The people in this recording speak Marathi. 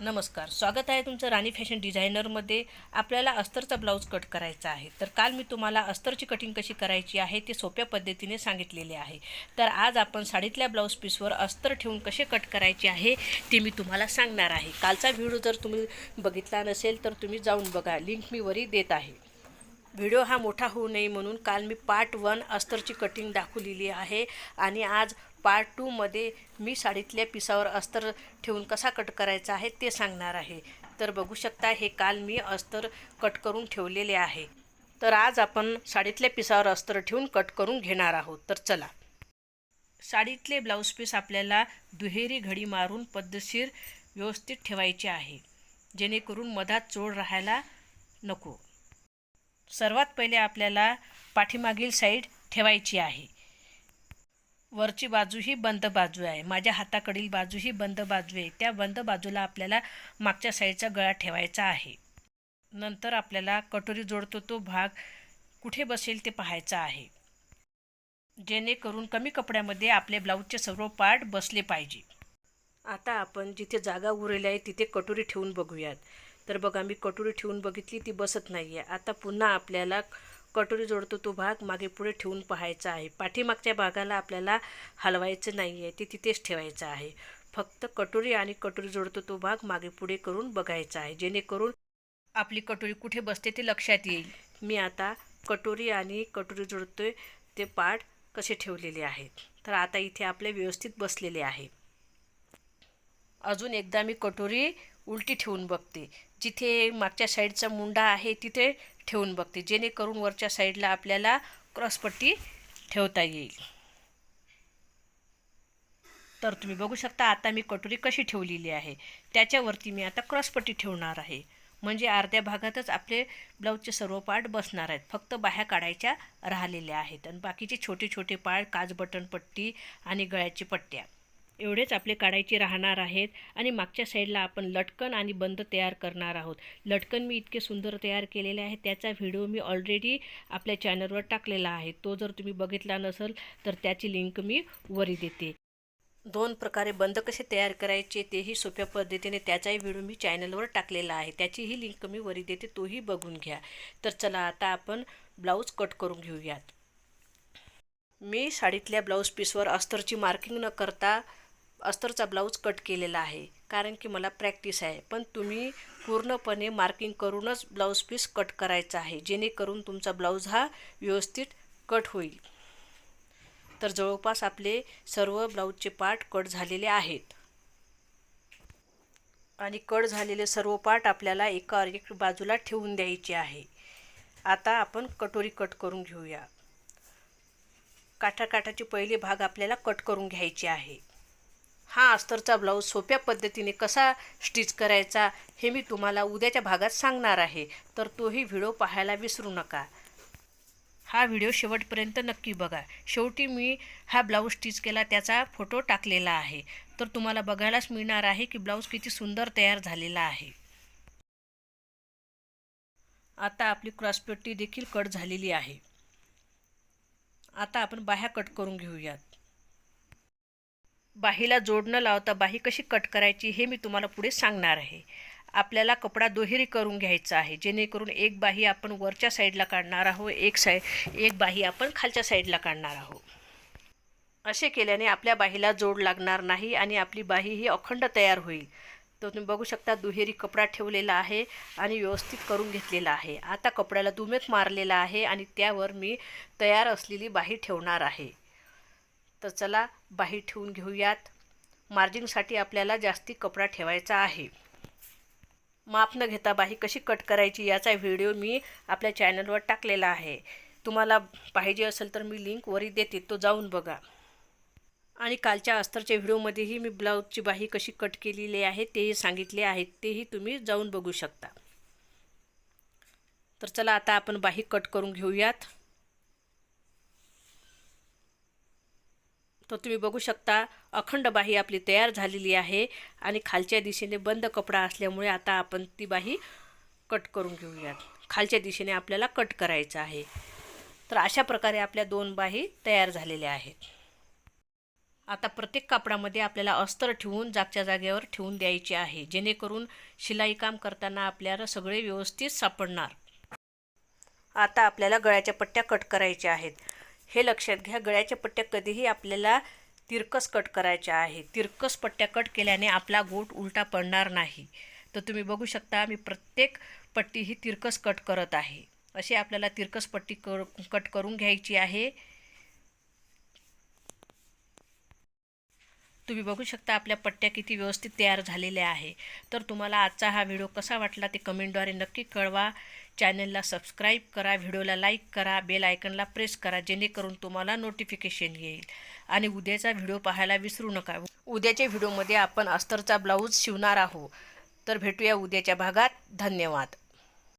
नमस्कार स्वागत आहे तुमचं राणी फॅशन डिझायनरमध्ये. आपल्याला अस्तरचा ब्लाऊज कट करायचा आहे. तर काल मी तुम्हाला अस्तरची कटिंग कशी करायची आहे ते सोप्या पद्धतीने सांगितलेले आहे. तर आज आपण साडीतल्या ब्लाऊज पीसवर अस्तर ठेवून कसे कट करायचे आहे ते मी तुम्हाला सांगणार आहे. कालचा व्हिडिओ जर तुम्ही बघितला नसेल तर तुम्ही जाऊन बघा. लिंक मी वरी देत आहे. व्हिडिओ हा मोठा होऊ नये म्हणून काल मी पार्ट वन अस्तरची कटिंग दाखवलेली आहे. आणि आज पार्ट टूमध्ये मी साडीतल्या पिसावर अस्तर ठेवून कसा कट करायचा आहे ते सांगणार आहे. तर बघू शकता हे काल मी अस्तर कट करून ठेवलेले आहे. तर आज आपण साडीतल्या पिसावर अस्तर ठेवून कट करून घेणार आहोत. तर चला. साडीतले ब्लाऊज पीस आपल्याला दुहेरी घडी मारून पद्धतशीर व्यवस्थित ठेवायचे आहे. जेणेकरून मधात चोळ राहायला नको. सर्वात पहिले आपल्याला पाठीमागील साईड ठेवायची आहे. वरची बाजू ही बंद बाजू आहे. माझ्या हाताकडील बाजू ही बंद बाजू आहे. त्या बंद बाजूला आपल्याला मागच्या साईडचा गळा ठेवायचा आहे. नंतर आपल्याला कटोरी जोडतो तो भाग कुठे बसेल ते पाहायचा आहे. जेणेकरून कमी कपड्यामध्ये आपले ब्लाऊजचे सर्व पार्ट बसले पाहिजे. आता आपण जिथे जागा उरलेली आहे तिथे कटोरी ठेवून बघूयात. तर बघा मी कटोरी ठेवून बघितली ती बसत नाही आहे आता पुन्हा आपल्याला कटोरी जोडतो तो भाग मागे पुढे ठेवून पाहायचा आहे. पाठीमागच्या भागाला आपल्याला हलवायचं नाही आहे ते तिथेच ठेवायचं आहे. फक्त कटोरी आणि कटोरी जोडतो तो भाग मागे पुढे करून बघायचा आहे. जेणेकरून आपली कटोरी कुठे बसते ते लक्षात येईल. मी आता कटोरी आणि कटोरी जोडतोय ते पाठ कसे ठेवलेले आहेत. तर आता इथे आपले व्यवस्थित बसलेले आहे. अजून एकदा मी कटोरी उलटी ठेवून बघते. जिथे मागच्या साईडचा मुंडा आहे तिथे ठेवून बघते. जेणेकरून वरच्या साईडला आपल्याला क्रॉसपट्टी ठेवता येईल. तर तुम्ही बघू शकता आता मी कटोरी कशी ठेवलेली आहे. त्याच्यावरती मी आता क्रॉसपट्टी ठेवणार आहे. म्हणजे अर्ध्या भागातच आपले ब्लाऊजचे सर्व पार्ट बसणार आहेत. फक्त बाह्या काढायच्या राहिलेल्या आहेत. आणि बाकीचे छोटे छोटे पार्ट काज बटन पट्टी आणि गळ्याची पट्ट्या. एवढेच आपले काढायचे राहणार आहेत आणि मागच्या साईडला आपण लटकन आणि बंद तयार करणार आहोत. लटकन मी इतके सुंदर तयार केलेले आहे त्याचा व्हिडिओ मी ऑलरेडी आपल्या चॅनलवर टाकलेला आहे. तो जर तुम्ही बघितला नसेल तर त्याची लिंक मी वरी देते. दोन प्रकारे बंद कसे तयार करायचे तेही सोप्या पद्धतीने त्याचाही व्हिडिओ मी चॅनलवर टाकलेला आहे. त्याचीही लिंक मी वरी देते तोही बघून घ्या. तर चला आता आपण ब्लाऊज कट करून घेऊयात. मी साडीतल्या ब्लाऊज पीसवर अस्तरची मार्किंग न करता अस्तरचा ब्लाऊज कट केलेला आहे. कारण की मला प्रॅक्टिस आहे. पण तुम्ही पूर्णपणे मार्किंग करूनच ब्लाऊज पीस कट करायचा आहे. जेणेकरून तुमचा ब्लाऊज हा व्यवस्थित कट होईल. तर जवळपास आपले सर्व ब्लाऊजचे पार्ट कट झालेले आहेत. आणि कट झालेले सर्व पार्ट आपल्याला एका एक बाजूला ठेवून द्यायचे आहे. आता आपण कटोरी कट करून घेऊया. काठाकाठाचे पहिले भाग आपल्याला कट करून घ्यायचे आहे. हा अस्तरचा ब्लाऊज सोप्या पद्धतीने कसा स्टिच करायचा हे मी तुम्हाला उद्याच्या भागात सांगणार आहे. तर तोही व्हिडिओ पाहायला विसरू नका. हा व्हिडिओ शेवटपर्यंत नक्की बघा. शेवटी मी हा ब्लाऊज स्टिच केला त्याचा फोटो टाकलेला आहे. तर तुम्हाला बघायलाच मिळणार आहे की ब्लाऊज किती सुंदर तयार झालेला आहे. आता आपली क्रॉसपट्टी देखील कट झालेली आहे. आता आपण बाह्या कट करून घेऊयात. बाहीला जोड न लावता बाही कशी कट करायची हे मी तुम्हाला पुढे सांगणार आहे. आपल्याला कपडा दुहेरी करून घ्यायचा आहे. जेणेकरून एक बाही आपण वरच्या साईडला काढणार आहोत एक साई एक बाही आपण खालच्या साईडला काढणार आहोत. असे केल्याने आपल्या बाहीला जोड लागणार नाही आणि आपली बाही ही अखंड तयार होईल. तर तुम्ही बघू शकता दुहेरी कपडा ठेवलेला आहे आणि व्यवस्थित करून घेतलेला आहे. आता कपड्याला दुमेत मारलेला आहे आणि त्यावर मी तयार असलेली बाही ठेवणार आहे. तर चला बाही ठेवून घेऊयात. मार्जिंगसाठी आपल्याला जास्ती कपडा ठेवायचा आहे. माप न घेता बाही कशी कट करायची याचा व्हिडिओ मी आपल्या चॅनलवर टाकलेला आहे. तुम्हाला पाहिजे असेल तर मी लिंक वरी देते तो जाऊन बघा. आणि कालच्या अस्तरच्या व्हिडिओमध्येही मी ब्लाऊजची बाही कशी कट केलेली आहे तेही सांगितले आहेत तेही तुम्ही जाऊन बघू शकता. तर चला आता आपण बाही कट करून घेऊयात. तर तुम्ही बघू शकता अखंड बाही आपली तयार झालेली आहे आणि खालच्या दिशेने बंद कपडा असल्यामुळे आता आपण ती बाही कट करून घेऊयात. खालच्या दिशेने आपल्याला कट करायचं आहे. तर अशा प्रकारे आपल्या दोन बाही तयार झालेल्या आहेत. आता प्रत्येक कापडामध्ये आपल्याला अस्तर ठेवून जागच्या जागेवर ठेवून द्यायचे आहे जेणेकरून शिलाई काम करताना आपल्याला सगळे व्यवस्थित सापडणार. आता आपल्याला गळ्याच्या पट्ट्या कट करायच्या आहेत. हे लक्षात घ्या गळ्याच्या पट्ट्या कधीही आपल्याला तिरकस कट करायच्या आहे. तिरकस पट्ट्या कट केल्याने आपला गोट उलटा पडणार नाही. तर तुम्ही बघू शकता मी प्रत्येक पट्टी ही तिरकस कट करत आहे. अशी आपल्याला तिरकस पट्टी कर कट करून घ्यायची आहे. तुम्ही बघू शकता आपल्या पट्ट्या किती व्यवस्थित तयार झालेल्या आहे. तर तुम्हाला आजचा हा व्हिडिओ कसा वाटला ते कमेंटद्वारे नक्की कळवा. चॅनलला सबस्क्राईब करा व्हिडिओला लाईक करा बेल आयकनला प्रेस करा जेणेकरून तुम्हाला नोटिफिकेशन येईल. आणि उद्याचा व्हिडिओ पाहायला विसरू नका. उद्याच्या व्हिडिओमध्ये आपण अस्तरचा ब्लाऊज शिवणार आहोत. तर भेटूया उद्याच्या भागात. धन्यवाद.